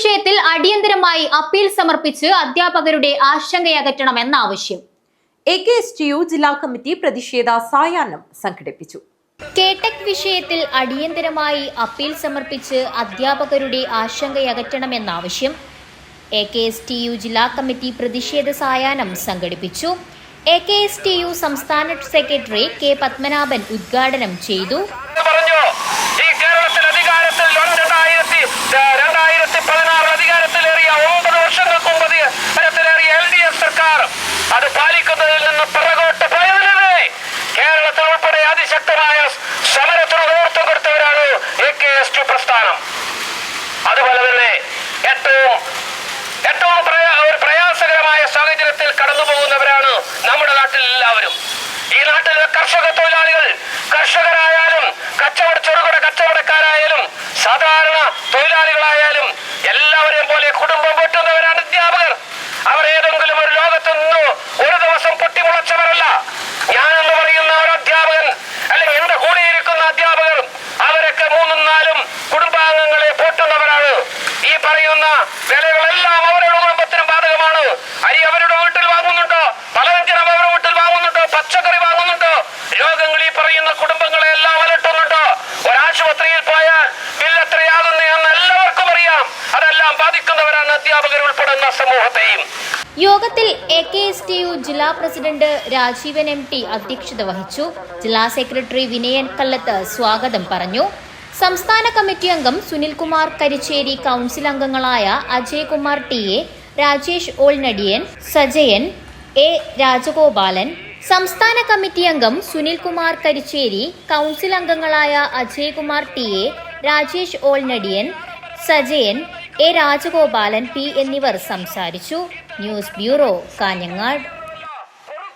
വിഷയത്തിൽ അടിയന്തരമായി അപ്പീൽ സമർപ്പിച്ച് അധ്യാപകരുടെ ആശങ്കയകറ്റണമെന്ന ആവശ്യം. A K S T U ജില്ലാ കമ്മിറ്റി പ്രതിഷേധ സായാഹ്നം സംഘടിപ്പിച്ചു. കേടെക് വിഷയത്തിൽ അടിയന്തരമായി അപ്പീൽ സമർപ്പിച്ച് അധ്യാപകരുടെ ആശങ്കയകറ്റണമെന്ന ആവശ്യം A K S T U ജില്ലാ കമ്മിറ്റി പ്രതിഷേധ സായാഹ്നം സംഘടിപ്പിച്ചു. A K S T U സംസ്ഥാന സെക്രട്ടറി കെ പത്മനാഭൻ ഉദ്ഘാടനം ചെയ്തു. സാഹചര്യത്തിൽ കടന്നു പോകുന്നവരാണ് നമ്മുടെ നാട്ടിൽ എല്ലാവരും. ഈ നാട്ടിലെ കർഷക തൊഴിലാളികൾ കർഷകരായാലും കച്ചവട ചെറുകിട കച്ചവടക്കാരായാലും സാധാരണ തൊഴിലാളികളായാലും എല്ലാവരെയും പോലെ കുടുംബം പൊട്ടുന്നവരാണ് അധ്യാപകർ. അവർ ഏതെങ്കിലും ഒരു ലോകത്തു നിന്ന് ഒരു ദിവസം പൊട്ടിമുളച്ചവരല്ല. ഞാനെന്ന് പറയുന്ന ഒരു അധ്യാപകൻ അല്ലെങ്കിൽ എന്റെ കൂടെ ഇരിക്കുന്ന അധ്യാപകർ അവരൊക്കെ മൂന്നും നാലും കുടുംബാംഗങ്ങളെ പൊട്ടുന്നവരാണ്. ഈ പറയുന്ന വിലകളെല്ലാം അവരുടെ കുടുംബത്തിനും ബാധകമാണ്. അരി അവരുടെ പോയാൽ ബിൽ എത്രയാണെന്ന് എന്ന് എല്ലാവർക്കും അറിയാം അതെല്ലാം ബാധിക്കുന്നവരാണ് അധ്യാപകർ ഉൾപ്പെടുന്ന സമൂഹത്തെയും. യോഗത്തിൽ A K S T U ജില്ലാ പ്രസിഡന്റ് രാജീവൻ എം ടി അധ്യക്ഷത വഹിച്ചു. ജില്ലാ സെക്രട്ടറി വിനയൻ കല്ലത്ത് സ്വാഗതം പറഞ്ഞു. സംസ്ഥാന കമ്മിറ്റി അംഗം സുനിൽകുമാർ കരിച്ചേരി കൗൺസിൽ അംഗങ്ങളായ Ajay Kumar T A Rajesh Olnadiyan Sajayan A Rajagopalan സംസ്ഥാന കമ്മിറ്റി അംഗം സുനിൽകുമാർ കരിച്ചേരി കൗൺസിൽ അംഗങ്ങളായ Ajay Kumar T A Rajesh Olnadiyan Sajayan A Rajagopalan P എന്നിവർ സംസാരിച്ചു. News bureau Kanhangad.